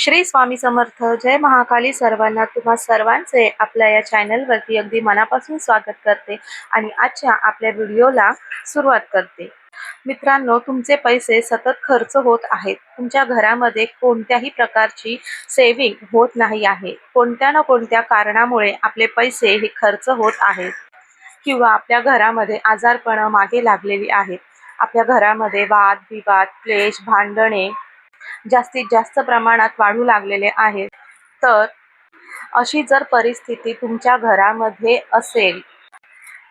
श्री स्वामी समर्थ. जय महाकाली सर्वांना. तुम्हा सर्वांचे आपल्या या चॅनलवरती अगदी मनापासून स्वागत करते आणि आजच्या आपल्या व्हिडिओला सुरुवात करते. मित्रांनो तुमचे पैसे सतत खर्च होत आहेत. तुमच्या घरामध्ये कोणत्याही प्रकारची सेविंग होत नाही आहे. कोणत्या ना कोणत्या कारणामुळे आपले पैसे हे खर्च होत आहेत. किंवा आपल्या घरामध्ये आजारपणं मागे लागलेली आहेत. आपल्या घरामध्ये वाद विवाद क्लेश भांडणे जास्तीत जास्त प्रमाणात वाढू लागलेले आहेत. तर अशी जर परिस्थिती तुमच्या घरामध्ये असेल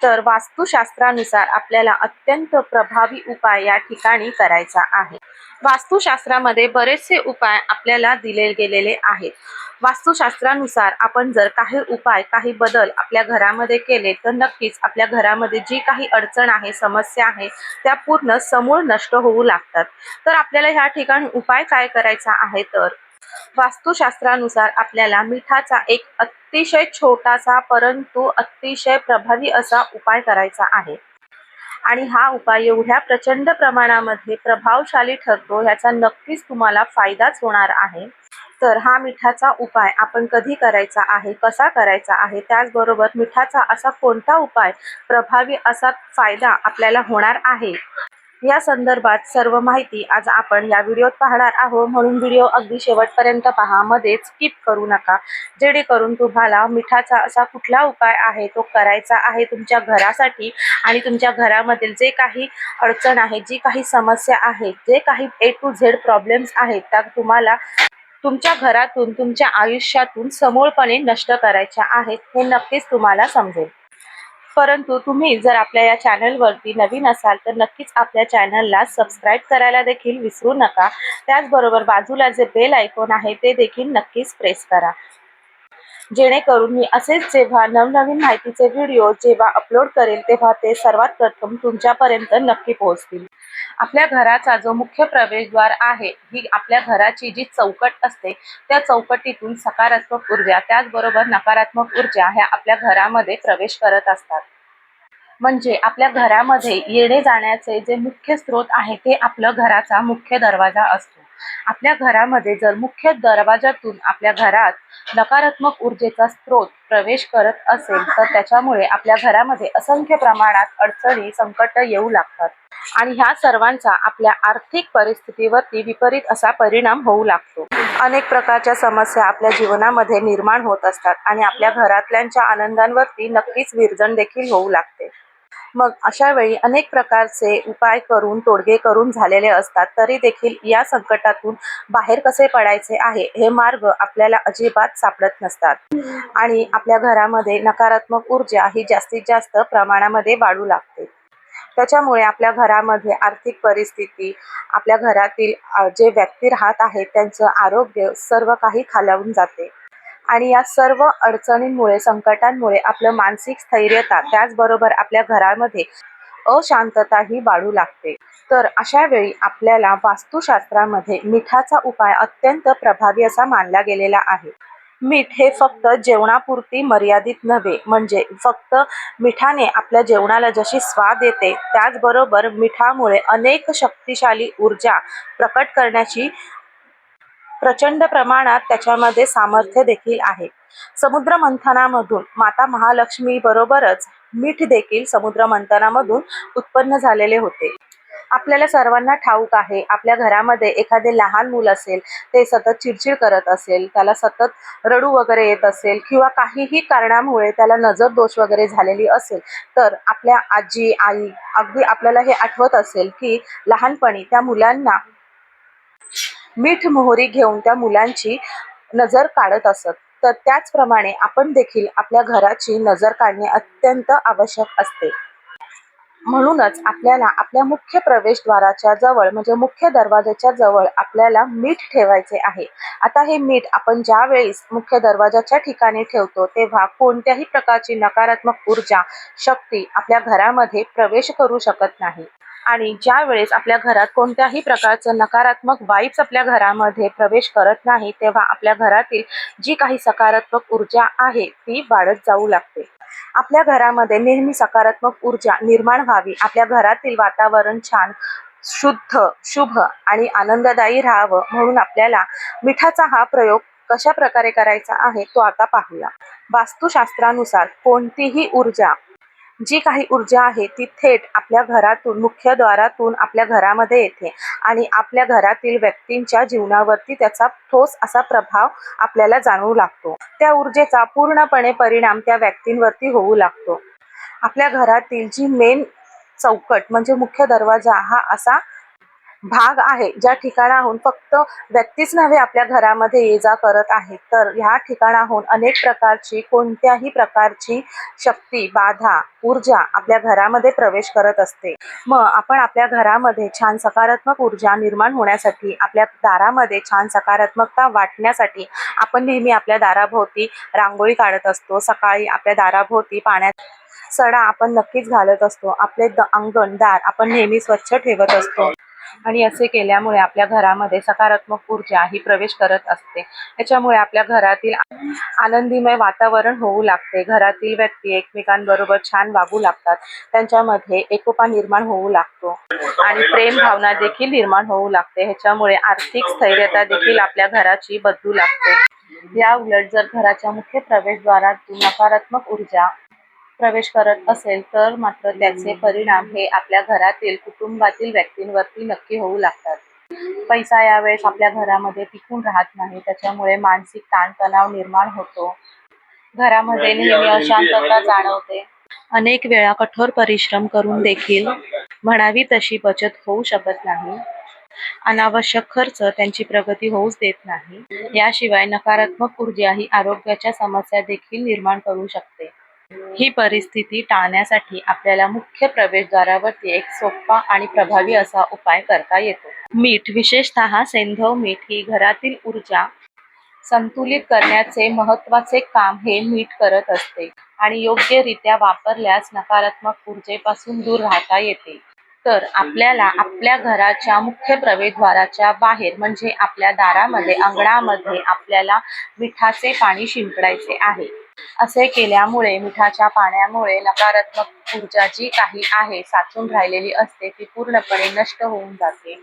तर वास्तुशास्त्रानुसार आपल्याला अत्यंत प्रभावी उपाय या ठिकाणी करायचा आहे. वास्तुशास्त्रामध्ये बरेचसे उपाय आपल्याला दिले गेलेले आहेत. वास्तुशास्त्रानुसार आपण जर काही उपाय काही बदल आपल्या घरामध्ये केले तर नक्कीच आपल्या घरामध्ये जी काही अडचण आहे समस्या आहे त्या पूर्ण समूळ नष्ट होऊ लागतात. तर आपल्याला ह्या ठिकाणी उपाय काय करायचा आहे तर वास्तुशास्त्रानुसार आपल्याला मिठाचा एक अतिशय छोटासा परंतु अतिशय प्रभावी असा उपाय करायचा आहे. आणि हा उपाय एवढ्या प्रचंड प्रमाणामध्ये प्रभावशाली ठरतो ह्याचा नक्कीच तुम्हाला फायदाच होणार आहे. तर हा मिठाचा उपाय आपण कधी करायचा आहे कसा करायचा आहे त्याचबरोबर मिठाचा असा कोणता उपाय प्रभावी असा फायदा आपल्याला होणार आहे? या संदर्भात सर्व माहिती आज आपण या व्हिडिओत पाहणार आहोत. म्हणून व्हिडिओ अगदी शेवटपर्यंत पहा. मध्ये स्किप करू नका. जेणेकरून तुम्हाला मिठाचा असा कुठला उपाय आहे तो करायचा आहे तुमच्या घरासाठी आणि तुमच्या घरामधील जे काही अडचण आहे जी काही समस्या आहे जे काही ए टू झेड प्रॉब्लेम्स आहेत त्या तुम्हाला तुमच्या घरातून तुमच्या आयुष्यातून समूळपणे नष्ट करायच्या आहेत हे नक्कीच तुम्हाला समजेल. परंतु तुम्ही जर आपल्या या चॅनलवरती नवीन असाल तर नक्कीच आपल्या चॅनलला सबस्क्राईब करायला देखील विसरू नका. त्याचबरोबर बाजूला जे बेल आयकॉन आहे ते देखील नक्कीच प्रेस करा. जेणेकरून मी असेच जेव्हा नवनवीन माहितीचे व्हिडिओ जेव्हा अपलोड करेल तेव्हा ते सर्वात प्रथम तुमच्यापर्यंत नक्की पोहोचतील. आपल्या घराचा जो मुख्य प्रवेशद्वार आहे ही आपल्या घराची जी चौकट असते त्या चौकटीतून सकारात्मक ऊर्जा त्याचबरोबर नकारात्मक ऊर्जा ह्या आपल्या घरामध्ये प्रवेश करत असतात. म्हणजे आपल्या घरामध्ये येणे जाण्याचे जे मुख्य स्रोत आहे ते आपलं घराचा मुख्य दरवाजा असतो. आपल्या घरामध्ये जर मुख्य दरवाजातून आपल्या घरात नकारात्मक ऊर्जेचा स्रोत प्रवेश करत असेल तर त्याच्यामुळे आपल्या घरामध्ये असंख्य प्रमाणात अडचणी संकट येऊ लागतात. आणि ह्या सर्वांचा आपल्या आर्थिक परिस्थितीवरती विपरीत असा परिणाम होऊ लागतो. अनेक प्रकारच्या समस्या आपल्या जीवनामध्ये निर्माण होत असतात आणि आपल्या घरातल्यांच्या आनंदांवरती नक्कीच विरजण देखील होऊ लागते. मग अशा वेळी अनेक प्रकारचे उपाय करून तोडगे करून झालेले असतात तरी देखील या संकटातून बाहेर कसे पडायचे आहे हे मार्ग आपल्याला अजिबात सापडत नसतात. आणि आपल्या घरामध्ये नकारात्मक ऊर्जा ही जास्तीत जास्त प्रमाणामध्ये वाढू लागते. त्याच्यामुळे आपल्या घरामध्ये आर्थिक परिस्थिती आपल्या घरातील जे व्यक्ती राहत आहेत त्यांचं आरोग्य सर्व काही खालावून जाते. आणि या सर्व अडचणींमुळे संकटांमुळे आपलं मानसिक स्थैर्यता त्याचबरोबर आपल्या घरामध्ये अशांतता ही वाढू लागते. तर अशा वेळी आपल्याला वास्तुशास्त्रामध्ये मिठाचा उपाय अत्यंत प्रभावी असा मानला गेलेला आहे. मीठ हे फक्त जेवणापुरती मर्यादित नव्हे म्हणजे फक्त मिठाने आपल्या जेवणाला जशी स्वाद येते त्याचबरोबर मिठामुळे अनेक शक्तिशाली ऊर्जा प्रकट करण्याची प्रचंड प्रमाणात त्याच्यामध्ये सामर्थ्य देखील आहे. समुद्र मंथनामधून माता महालक्ष्मी बरोबरच मीठ देखील समुद्र मंथनामधून उत्पन्न झालेले होते. आपल्याला सर्वांना ठाऊक आहे आपल्या घरामध्ये एखादे लहान मूल असेल ते सतत चिडचिड करत असेल त्याला सतत रडू वगैरे येत असेल किंवा काहीही कारणामुळे त्याला नजर दोष वगैरे झालेली असेल तर आपल्या आजी आई अगदी आपल्याला हे आठवत असेल की लहानपणी त्या मुलांना मीठ मोहरी घेऊन त्या मुलांची नजर काढत असत. तर त्याचप्रमाणे आपण देखील आपल्या घराची नजर काढणे अत्यंत आवश्यक असते. म्हणूनच आपल्याला आपल्या मुख्य प्रवेशद्वाराच्या जवळ म्हणजे मुख्य दरवाजाच्या जवळ आपल्याला मीठ ठेवायचे आहे. आता हे मीठ आपण ज्या वेळेस मुख्य दरवाजाच्या ठिकाणी ठेवतो तेव्हा कोणत्याही प्रकारची नकारात्मक ऊर्जा शक्ती आपल्या घरामध्ये प्रवेश करू शकत नाही. आणि ज्या वेळेस आपल्या घरात कोणत्याही प्रकारचं नकारात्मक वाईब्स आपल्या घरामध्ये प्रवेश करत नाही तेव्हा आपल्या घरातील जी काही सकारात्मक ऊर्जा आहे ती वाढत जाऊ लागते. आपल्या घरामध्ये नेहमी सकारात्मक ऊर्जा निर्माण व्हावी. आपल्या घरातील वातावरण छान शुद्ध शुभ आणि आनंददायी राहावं म्हणून आपल्याला मिठाचा हा प्रयोग कशा प्रकारे करायचा आहे तो आता पाहूया. वास्तुशास्त्रानुसार कोणतीही ऊर्जा जी काही ऊर्जा आहे ती थेट आपल्या घरातून मुख्य द्वारातून आपल्या घरामध्ये येते. आणि आपल्या घरातील व्यक्तींच्या जीवनावरती त्याचा ठोस असा प्रभाव आपल्याला जाणवू लागतो. त्या ऊर्जेचा पूर्णपणे परिणाम त्या व्यक्तींवरती होऊ लागतो. आपल्या घरातील जी मेन चौकट म्हणजे मुख्य दरवाजा हा असा भाग आहे. ज्या ठिकाणाहून फक्त व्यक्तीच नव्हे आपल्या घरामध्ये ये जा करत आहेत तर ह्या ठिकाणाहून अनेक प्रकारची कोणत्याही प्रकारची शक्ती बाधा ऊर्जा आपल्या घरामध्ये प्रवेश करत असते. मग आपण आपल्या घरामध्ये छान सकारात्मक ऊर्जा निर्माण होण्यासाठी आपल्या दारामध्ये छान सकारात्मकता वाटण्यासाठी आपण नेहमी आपल्या दाराभोवती रांगोळी काढत असतो. सकाळी आपल्या दाराभोवती पाण्यात सडा आपण नक्कीच घालत असतो. आपले द अंगण दार आपण नेहमी स्वच्छ ठेवत असतो. आणि असे केल्यामुळे आपल्या घरामध्ये सकारात्मक ऊर्जा ही प्रवेश करत असते. त्याच्यामुळे आपल्या घरातील आनंदीमय वातावरण होऊ लागते. घरातील व्यक्ती एकमेकांबरोबर छान वागू लागतात. त्यांच्यामध्ये एकोपा निर्माण होऊ लागतो. आणि प्रेम भावना देखील निर्माण होऊ लागते. ह्याच्यामुळे आर्थिक स्थैर्यता देखील आपल्या घराची बदलू लागते. या उलट जर घराच्या मुख्य प्रवेशद्वारातून नकारात्मक ऊर्जा प्रवेश करत असेल तर मात्र त्याचे परिणाम हे आपल्या घरातील कुटुंबातील व्यक्तींवरती नक्की होऊ लागतात. पैसा यावेळेस आपल्या घरामध्ये टिकून राहत नाही त्याच्यामुळे मानसिक ताणतणाव निर्माण होतो. घरामध्ये नेहमी अशांतता जाणवते. अनेक वेळा कठोर परिश्रम करून देखील म्हणावी तशी बचत होऊ शकत नाही. अनावश्यक खर्च त्यांची प्रगती होऊच देत नाही. याशिवाय नकारात्मक ऊर्जा ही आरोग्याच्या समस्या देखील निर्माण करू शकते. ही परिस्थिती टाळण्यासाठी आपल्याला मुख्य प्रवेशद्वारावरती एक सोपा आणि प्रभावी असा उपाय करता येतो. मीठ विशेषतः सेंधव मीठ ही घरातील ऊर्जा संतुलित करण्याचे महत्त्वाचे काम हे मीठ करत असते आणि योग्यरित्या वापरल्यास नकारात्मक ऊर्जेपासून दूर राहता येते. तर आपल्याला आपल्या घराच्या मुख्य प्रवेशद्वाराच्या बाहेर म्हणजे आपल्या दारामध्ये अंगणामध्ये आपल्याला मिठाचे पाणी शिंपडायचे आहे. असे केल्यामुळे मिठाच्या पाण्यामुळे नकारात्मक ऊर्जा जी काही आहे साचून राहिलेली असते ती पूर्णपणे नष्ट होऊन जाते.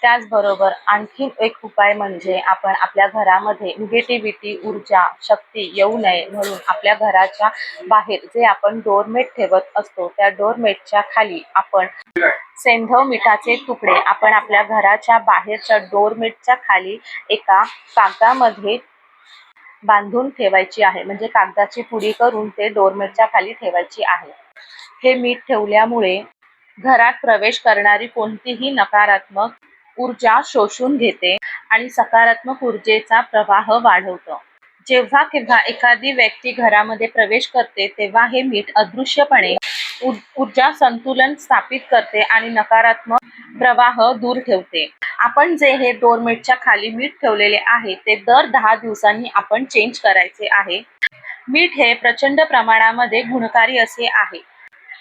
त्याचबरोबर आणखीन एक उपाय म्हणजे आपण आपल्या घरामध्ये निगेटिव्हिटी ऊर्जा शक्ती येऊ नये म्हणून आपल्या घराच्या बाहेर जे आपण डोरमेट ठेवत असतो त्या डोरमेटच्या खाली आपण सेंधव मिठाचे तुकडे आपण आपल्या घराच्या बाहेरच्या डोरमेटच्या खाली एका कागदामध्ये बांधून ठेवायची आहे. म्हणजे कागदाची पुडी करून ते डोरमेटच्या खाली ठेवायची आहे. हे मीठ ठेवल्यामुळे घरात प्रवेश करणारी कोणतीही नकारात्मक ऊर्जा शोषून घेते आणि सकारात्मक ऊर्जेचा प्रवाह वाढवतं. जेव्हा केव्हा एखादी व्यक्ती घरामध्ये प्रवेश करते तेव्हा हे मीठ अदृश्यपणे ऊर्जा संतुलन स्थापित करते आणि नकारात्मक प्रवाह दूर ठेवते. आपण जे हे डोरमेटच्या खाली मीठ ठेवलेले आहे ते दर दहा दिवसांनी आपण चेंज करायचे आहे. मीठ हे प्रचंड प्रमाणामध्ये गुणकारी असे आहे.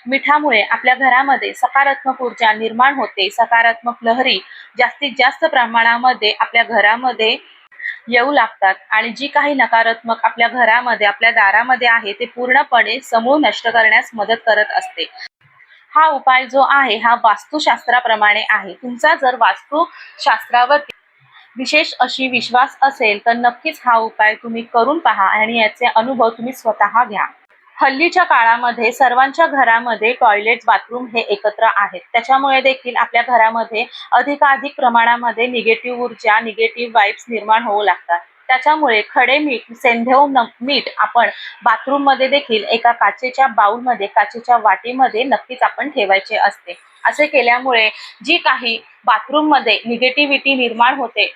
मिठामुळे आपल्या घरामध्ये सकारात्मक ऊर्जा निर्माण होते. सकारात्मक लहरी जास्तीत जास्त प्रमाणामध्ये आपल्या घरामध्ये येऊ लागतात. आणि जी काही नकारात्मक आपल्या घरामध्ये आपल्या दारामध्ये आहे ते पूर्णपणे समूळ नष्ट करण्यास मदत करत असते. हा उपाय जो आहे हा वास्तुशास्त्राप्रमाणे आहे. तुमचा जर वास्तुशास्त्रावर विशेष अशी विश्वास असेल तर नक्कीच हा उपाय तुम्ही करून पहा आणि याचे अनुभव तुम्ही स्वतः घ्या. हल्लीच्या काळामध्ये सर्वांच्या घरामध्ये टॉयलेट बाथरूम हे एकत्र आहेत. त्याच्यामुळे देखील आपल्या घरामध्ये अधिकाधिक प्रमाणामध्ये निगेटिव्ह ऊर्जा निगेटिव्ह वाईब्स निर्माण होऊ लागतात. त्याच्यामुळे खडे मीठ सेंधेव मीठ आपण बाथरूममध्ये देखील एका काचेच्या बाउलमध्ये काचेच्या वाटीमध्ये नक्कीच आपण ठेवायचे असते. असे केल्यामुळे जी काही बाथरूममध्ये निगेटिव्हिटी निर्माण होते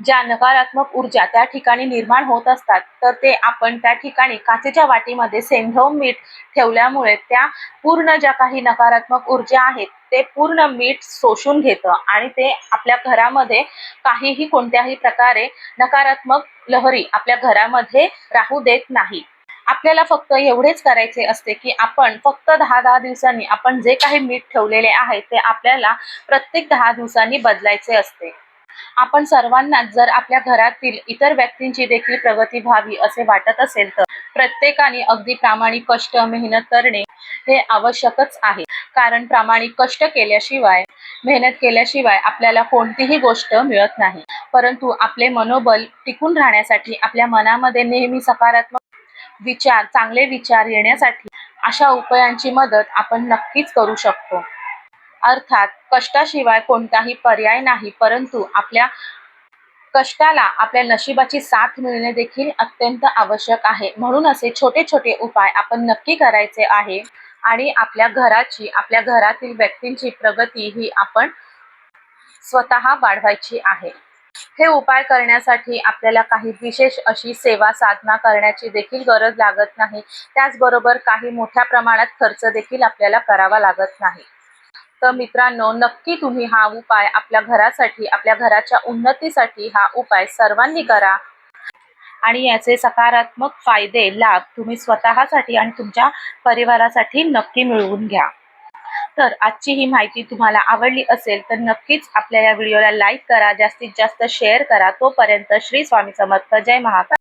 ज्या नकारात्मक ऊर्जा त्या ठिकाणी निर्माण होत असतात तर ते आपण त्या ठिकाणी काचेच्या वाटीमध्ये सेंधव मीठ ठेवल्यामुळे त्या पूर्ण ज्या काही नकारात्मक ऊर्जा आहेत ते पूर्ण मीठ शोषून घेतं आणि ते आपल्या घरामध्ये काहीही कोणत्याही प्रकारे नकारात्मक लहरी आपल्या घरामध्ये राहू देत नाही. आपल्याला फक्त एवढेच करायचे असते की आपण फक्त दहा दहा दिवसांनी आपण जे काही मीठ ठेवलेले आहे ते आपल्याला प्रत्येक दहा दिवसांनी बदलायचे असते. आपण सर्वांनाच जर आपल्या घरातील इतर व्यक्तींची देखील प्रगती व्हावी असे वाटत असेल तर प्रत्येकाने अगदी प्रामाणिक कष्ट मेहनत करणे हे आवश्यकच आहे. कारण प्रामाणिक कष्ट केल्याशिवाय मेहनत केल्याशिवाय आपल्याला कोणतीही गोष्ट मिळत नाही. परंतु आपले मनोबल टिकून राहण्यासाठी आपल्या मनामध्ये नेहमी सकारात्मक विचार चांगले विचार येण्यासाठी अशा उपायांची मदत आपण नक्कीच करू शकतो. अर्थात कष्टाशिवाय कोणताही पर्याय नाही परंतु आपल्या कष्टाला आपल्या नशिबाची साथ मिळणे देखील अत्यंत आवश्यक आहे. म्हणून असे छोटे छोटे उपाय आपण नक्की करायचे आहे आणि आपल्या घराची आपल्या घरातील व्यक्तींची प्रगती ही आपण स्वतः वाढवायची आहे. हे उपाय करण्यासाठी आपल्याला काही विशेष अशी सेवा साधना करण्याची देखील गरज लागत नाही. त्याचबरोबर काही मोठ्या प्रमाणात खर्च देखील आपल्याला करावा लागत नाही. तर मित्रांनो नक्की तुम्ही हा उपाय आपल्या घरासाठी आपल्या घराच्या उन्नतीसाठी हा उपाय सर्वांनी करा. आणि याचे सकारात्मक फायदे लाभ तुम्ही स्वतःसाठी आणि तुमच्या परिवारासाठी नक्की मिळवून घ्या. तर आजची ही माहिती तुम्हाला आवडली असेल तर नक्कीच आपल्या या व्हिडिओला लाईक करा जास्तीत जास्त शेअर करा. तोपर्यंत श्री स्वामी समर्थ. जय महाकाल.